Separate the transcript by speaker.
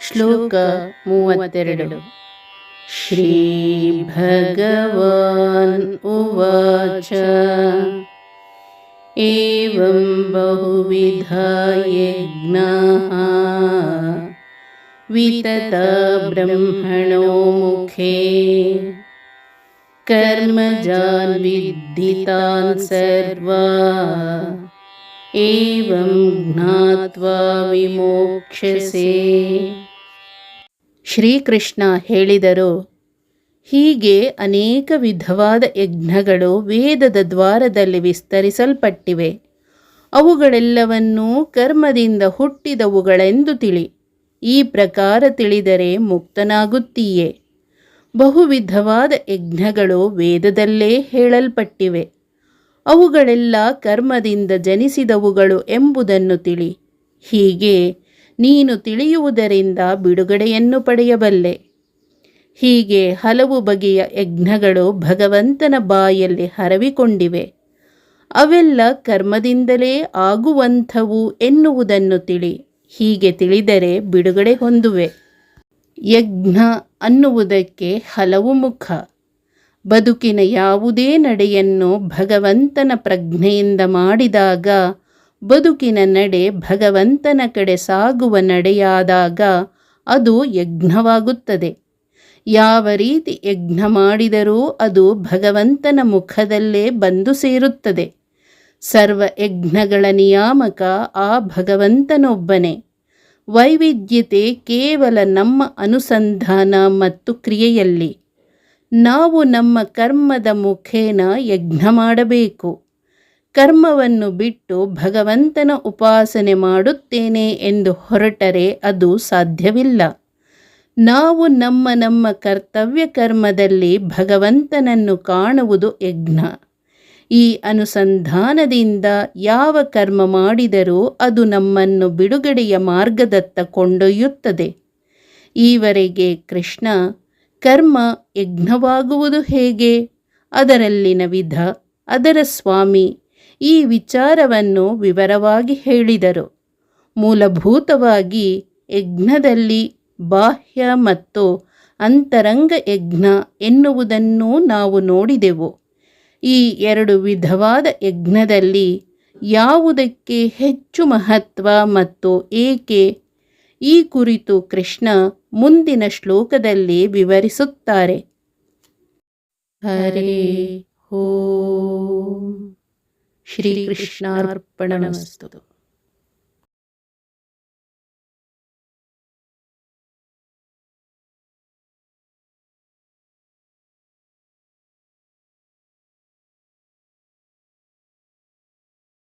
Speaker 1: ಶ್ಲೋಕ ಮೂವತ್ತೆರಡು ಶ್ರೀ ಭಗವಾನ್ ಉವಾಚ ಏವಂ ಬಹುವಿಧ ಯಜ್ಞಾಃ ವಿತತ ಬ್ರಹ್ಮಣೋ ಮುಖೇ कर्मजान् विद्धितान् सर्वा एवं ज्ञात्वा ವಿಮೋಕ್ಷಸೆ ಶ್ರೀಕೃಷ್ಣ ಹೇಳಿದರು, ಹೀಗೆ ಅನೇಕ ವಿಧವಾದ ಯಜ್ಞಗಳು ವೇದದ ದ್ವಾರದಲ್ಲಿ ವಿಸ್ತರಿಸಲ್ಪಟ್ಟಿವೆ. ಅವುಗಳೆಲ್ಲವನ್ನೂ ಕರ್ಮದಿಂದ ಹುಟ್ಟಿದವುಗಳೆಂದು ತಿಳಿ, ಈ ಪ್ರಕಾರ ತಿಳಿದರೆ ಮುಕ್ತನಾಗುತ್ತೀಯೇ. ಬಹುವಿಧವಾದ ಯಜ್ಞಗಳು ವೇದದಲ್ಲೇ ಹೇಳಲ್ಪಟ್ಟಿವೆ. ಅವುಗಳೆಲ್ಲ ಕರ್ಮದಿಂದ ಜನಿಸಿದವುಗಳು ಎಂಬುದನ್ನು ತಿಳಿ, ಹೀಗೆ ನೀನು ತಿಳಿಯುವುದರಿಂದ ಬಿಡುಗಡೆಯನ್ನು ಪಡೆಯಬಲ್ಲೆ. ಹೀಗೆ ಹಲವು ಬಗೆಯ ಯಜ್ಞಗಳು ಭಗವಂತನ ಬಾಯಲ್ಲಿ ಹರವಿಕೊಂಡಿವೆ. ಅವೆಲ್ಲ ಕರ್ಮದಿಂದಲೇ ಆಗುವಂಥವು ಎನ್ನುವುದನ್ನು ತಿಳಿ, ಹೀಗೆ ತಿಳಿದರೆ ಬಿಡುಗಡೆ ಹೊಂದುವೆ. ಯಜ್ಞ ಅನ್ನುವುದಕ್ಕೆ ಹಲವು ಮುಖ. ಬದುಕಿನ ಯಾವುದೇ ನಡೆಯನ್ನು ಭಗವಂತನ ಪ್ರಜ್ಞೆಯಿಂದ ಮಾಡಿದಾಗ ಬದುಕಿನ ನಡೆ ಭಗವಂತನ ಕಡೆ ಸಾಗುವ ನಡೆಯಾದಾಗ ಅದು ಯಜ್ಞವಾಗುತ್ತದೆ. ಯಾವ ರೀತಿ ಯಜ್ಞ ಮಾಡಿದರೂ ಅದು ಭಗವಂತನ ಮುಖದಲ್ಲೇ ಬಂದು ಸೇರುತ್ತದೆ. ಸರ್ವ ಯಜ್ಞಗಳ ನಿಯಾಮಕ ಆ ಭಗವಂತನೊಬ್ಬನೇ. ವೈವಿಧ್ಯತೆ ಕೇವಲ ನಮ್ಮ ಅನುಸಂಧಾನ ಮತ್ತು ಕ್ರಿಯೆಯಲ್ಲಿ. ನಾವು ನಮ್ಮ ಕರ್ಮದ ಮುಖೇನ ಯಜ್ಞ ಮಾಡಬೇಕು. ಕರ್ಮವನ್ನು ಬಿಟ್ಟು ಭಗವಂತನ ಉಪಾಸನೆ ಮಾಡುತ್ತೇನೆ ಎಂದು ಹೊರಟರೆ ಅದು ಸಾಧ್ಯವಿಲ್ಲ. ನಾವು ನಮ್ಮ ನಮ್ಮ ಕರ್ತವ್ಯ ಕರ್ಮದಲ್ಲಿ ಭಗವಂತನನ್ನು ಕಾಣುವುದು ಯಜ್ಞ. ಈ ಅನುಸಂಧಾನದಿಂದ ಯಾವ ಕರ್ಮ ಮಾಡಿದರೂ ಅದು ನಮ್ಮನ್ನು ಬಿಡುಗಡೆಯ ಮಾರ್ಗದತ್ತ ಕೊಂಡೊಯ್ಯುತ್ತದೆ. ಈವರೆಗೆ ಕೃಷ್ಣ, ಕರ್ಮ ಯಜ್ಞವಾಗುವುದು ಹೇಗೆ? ಅದರಲ್ಲಿನ ವಿಧ, ಅದರ ಸ್ವಾಮಿ ಈ ವಿಚಾರವನ್ನು ವಿವರವಾಗಿ ಹೇಳಿದರು. ಮೂಲಭೂತವಾಗಿ ಯಜ್ಞದಲ್ಲಿ ಬಾಹ್ಯ ಮತ್ತು ಅಂತರಂಗ ಯಜ್ಞ ಎನ್ನುವುದನ್ನು ನಾವು ನೋಡಿದೆವು. ಈ ಎರಡು ವಿಧವಾದ ಯಜ್ಞದಲ್ಲಿ ಯಾವುದಕ್ಕೆ ಹೆಚ್ಚು ಮಹತ್ವ ಮತ್ತು ಏಕೆ? ಈ ಕುರಿತು ಕೃಷ್ಣ ಮುಂದಿನ ಶ್ಲೋಕದಲ್ಲಿ ವಿವರಿಸುತ್ತಾರೆ. ಹರೇ ಹೋ श्रीकृष्णार्पणमस्तु